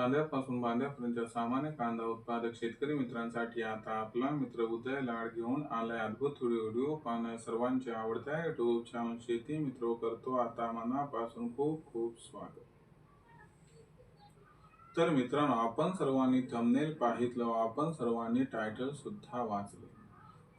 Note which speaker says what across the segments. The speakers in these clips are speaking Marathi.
Speaker 1: कांद्यापासून बांद्यापर्यंत सामान्य कांदा उत्पादक शेतकरी मित्रांसाठी आता आपला मित्र उदय लाड घेऊन आलाय अद्भुत व्हिडिओ पाहण्या सर्वांच्या आवडत्या. युट्यूब चॅनल शेती मित्र करतो. आता मनापासून खूप खूप स्वागत. तर मित्रांनो आपण सर्वांनी थंबनेल पाहितलं. आपण सर्वांनी टायटल सुद्धा वाचलं.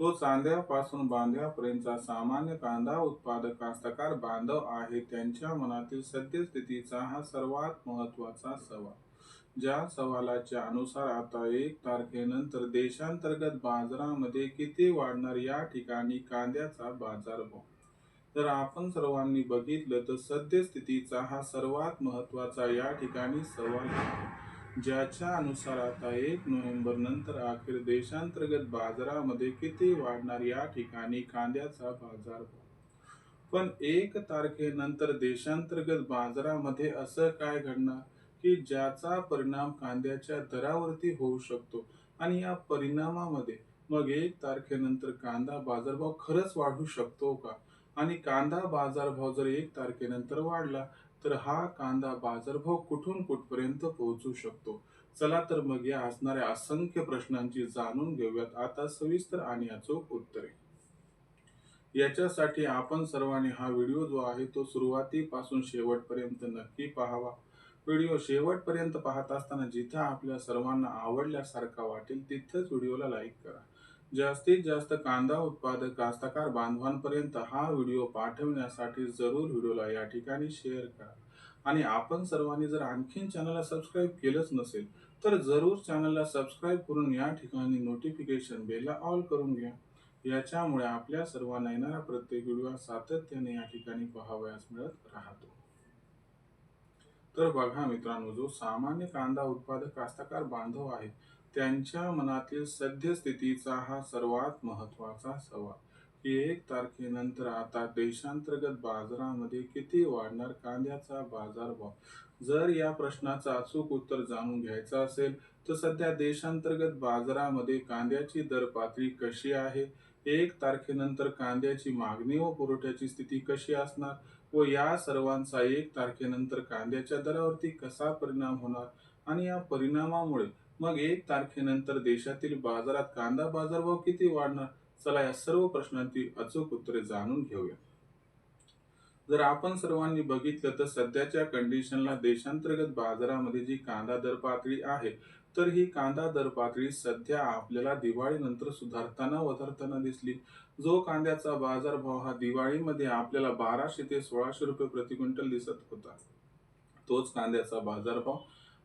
Speaker 1: तो चांद्यापासून बांध्यापर्यंतचा सामान्य कांदा उत्पादक कास्तकार बांधव आहे. त्यांच्या मनातील सद्यस्थितीचा हा सर्वात महत्त्वाचा सवाल. ज्या सवालाच्या अनुसार आता एक तारखेनंतर देशांतर्गत बाजारामध्ये किती वाढणार या ठिकाणी कांद्याचा बाजारभाव तर आपण सर्वांनी बघितलं तर सद्यस्थितीचा हा सर्वात महत्त्वाचा या ठिकाणी सवाल आहे. ज्याच्या अनुसार आता एक नोव्हेंबर नंतर अखेर देशांतर्गत बाजारामध्ये किती वाढणार या ठिकाणी कांद्याचा बाजार पण एक तारखेनंतर देशांतर्गत बाजारामध्ये असं काय घडणार की ज्याचा परिणाम कांद्याच्या दरावरती होऊ शकतो आणि या परिणामामध्ये मग एक तारखेनंतर कांदा बाजारभाव खरंच वाढू शकतो का? आणि कांदा बाजारभाव जर एक तारखेनंतर वाढला तर हा कांदा बाजारभाव कुठून कुठपर्यंत पोहोचू शकतो? चला तर मग या असणाऱ्या असंख्य प्रश्नांची जाणून घेऊयात. आता सविस्तर आणि अचूक उत्तरे. याच्यासाठी आपण सर्वांनी हा व्हिडिओ जो आहे तो सुरुवातीपासून शेवटपर्यंत नक्की पाहावा. व्हिडिओ शेवटपर्यंत पाहत असताना जिथं आपल्या सर्वांना आवडल्यासारखा वाटेल तिथंच व्हिडिओला लाईक करा. जास्तीत जास्त कांदा उत्पादक कास्तकार बांधवांपर्यंत हा व्हिडिओ पाठवण्यासाठी जरूर व्हिडिओला या ठिकाणी शेअर करा. आणि आपण सर्वांनी जर आणखीन चॅनलला सबस्क्राईब केलंच नसेल तर जरूर चॅनलला सबस्क्राईब करून या ठिकाणी नोटिफिकेशन बेलला ऑल करून घ्या. याच्यामुळे आपल्या सर्वांना येणारा प्रत्येक व्हिडिओ सातत्याने या ठिकाणी पाहावयास मिळत राहतो. तर बघा मित्रांनो जो सामान्य कांदा उत्पादक कास्तकार बांधव आहे त्यांच्या मनातील सद्यस्थितीचा हा सर्वात महत्त्वाचा सवाल. की एक तारखेनंतर आता देशांतर्गत बाजारामध्ये किती वाढणार कांद्याचा बाजारभाव? जर या प्रश्नाचं अचूक उत्तर जाणून घ्यायचं असेल तर सध्या देशांतर्गत बाजारामध्ये कांद्याची दर पातळी कशी आहे? एक तारखेनंतर कांद्याची मागणी व पुरवठ्याची स्थिती कशी असणार? व या सर्वांचा एक तारखेनंतर कांद्याच्या दरावरती कसा परिणाम होणार? आणि या परिणामामुळे मग एक तारखेनंतर देशातील बाजारात कांदा बाजारभाव किती वाढणार? चला या सर्व प्रश्नांची अचूक उत्तरे जाणून घेऊया. जर आपण सर्वांनी बघितलं तर सध्याच्या कंडिशनला देशांतर्गत बाजारामध्ये जी कांदा दर पातळी आहे तर ही कांदा दर पातळी सध्या आपल्याला दिवाळीनंतर सुधारताना वधारताना दिसली. जो कांद्याचा बाजारभाव हा दिवाळीमध्ये आपल्याला बाराशे ते सोळाशे रुपये प्रति क्विंटल दिसत होता तोच कांद्याचा बाजारभाव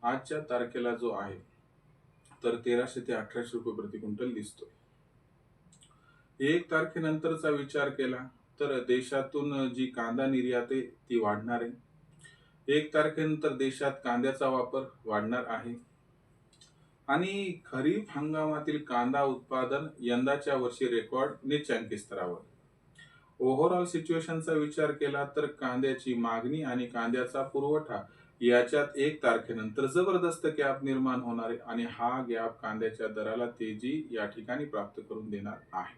Speaker 1: आजच्या तारखेला जो आहे तर तेराशे ते अठराशे रुपये प्रति क्विंटल दिसतोय. एक तारखेनंतरचा विचार केला तर देशातून जी कांदा निर्यात आहे ती वाढणार आहे. एक तारखेनंतर देशात कांद्याचा वापर वाढणार आहे. आणि खरीप हंगामातील कांदा उत्पादन यंदाच्या वर्षी रेकॉर्ड निचांकी स्तरावर. ओव्हरऑल सिच्युएशनचा विचार केला तर कांद्याची मागणी आणि कांद्याचा पुरवठा याच्यात एक तारखेनंतर जबरदस्त गॅप निर्माण होणार आहे आणि हा गॅप कांद्याच्या दराला तेजी या ठिकाणी प्राप्त करून देणार आहे.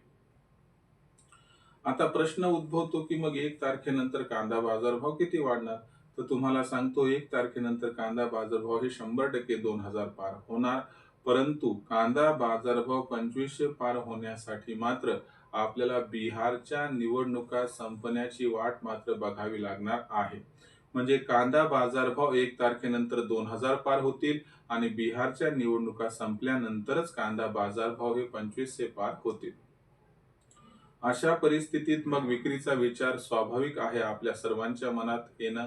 Speaker 1: आता प्रश्न उद्भवतो की मग एक तारखेनंतर कांदा बाजारभाव किती वाढणार? तर तुम्हाला सांगतो एक तारखेनंतर कांदा बाजारभाव हे शंभर टक्के दोन हजार पार होणार. परंतु कांदा बाजारभाव पंचवीसशे पार होण्यासाठी मात्र आपल्याला बिहारच्या निवडणुका संपण्याची वाट मात्र बघावी लागणार आहे. म्हणजे कांदा बाजारभाव एक तारखेनंतर दोन हजार पार होतील आणि बिहारच्या निवडणुका संपल्यानंतरच कांदा बाजारभाव हे पंचवीसशे पार होतील. अशा परिस्थितीत मग विक्रीचा विचार स्वाभाविक आहे आपल्या सर्वांच्या मनात येणं.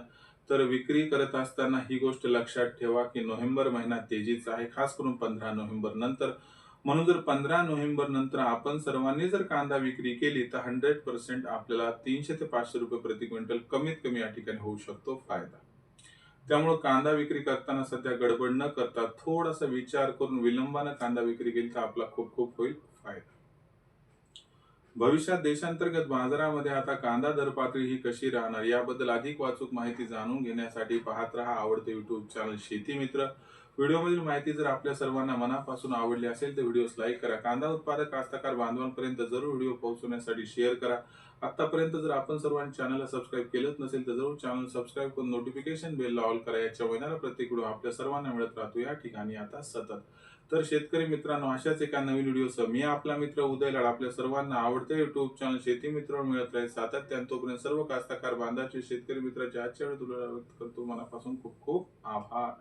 Speaker 1: तर विक्री करत असताना ही गोष्ट लक्षात ठेवा की नोव्हेंबर महिना तेजीचा आहे. खास करून पंधरा नोव्हेंबर नंतर म्हणून जर पंधरा नोव्हेंबर नंतर आपण सर्वांनी जर कांदा विक्री केली तर हंड्रेड पर्सेंट आपल्याला तीनशे ते पाचशे रुपये प्रति क्विंटल कमीत कमी या ठिकाणी होऊ शकतो फायदा. त्यामुळे कांदा विक्री करताना सध्या गडबड न करता थोडासा विचार करून विलंबानं कांदा विक्री केली तर आपला खूप खूप होईल फायदा. भविष्यात देशांतर्गत बाजारामध्ये आता कांदा दर पातळी ही कशी राहणार याबद्दल अधिक वाचूक माहिती जाणून घेण्यासाठी पाहत रहा आवडते युट्यूब चॅनल शेती मित्र. व्हिडिओमधील माहिती जर आपल्या सर्वांना मनापासून आवडली असेल तर व्हिडिओस लाईक करा. कांदा उत्पादक कास्तकार बांधवांपर्यंत जरूर व्हिडिओ पोहोचवण्यासाठी शेअर करा. आतापर्यंत जर आपण सर्वांनी चॅनलला सबस्क्राईब केलंच नसेल तर जरूर चॅनल सबस्क्राईब करून नोटिफिकेशन बेल ऑल करा. याच्या येणारा प्रत्येक व्हिडिओ आपल्या सर्वांना मिळत राहतो. या ठिकाणी आता सतत. तर शेतकरी मित्रांनो अशाच एका नवीन व्हिडिओसह मी आपला मित्र उदय लाड आपल्या सर्वांना आवडते युट्यूब चॅनल शेती मित्र मिळत राहील सातत्यानं तोपर्यंत सर्व कास्तकार बांधाचे शेतकरी मित्राचे आजच्या वेळेत व्यक्त करतो. मनापासून खूप खूप आभार.